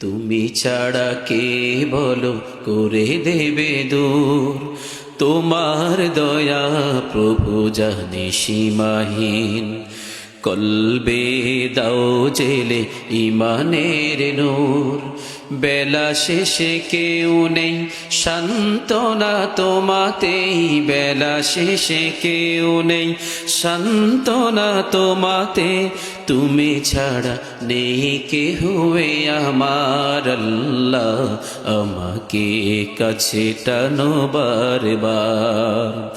তুমি ছাড়া কে বলো? করে দেবে দূর। তোমার দয়া প্রভু জানে সীমাহীন। কলবে দাও জেলে ইমানের নূর। বেলা শেষে কেউ নেই, সান্ত্বনা তোমাতেই। বেলা শেষে কেউ নেই, সান্ত্বনা তোমাতে। তুমি ছাড়া নেই কে হুয়ে আমার আল্লাহ। আমাকে কাছে টানো বারবার।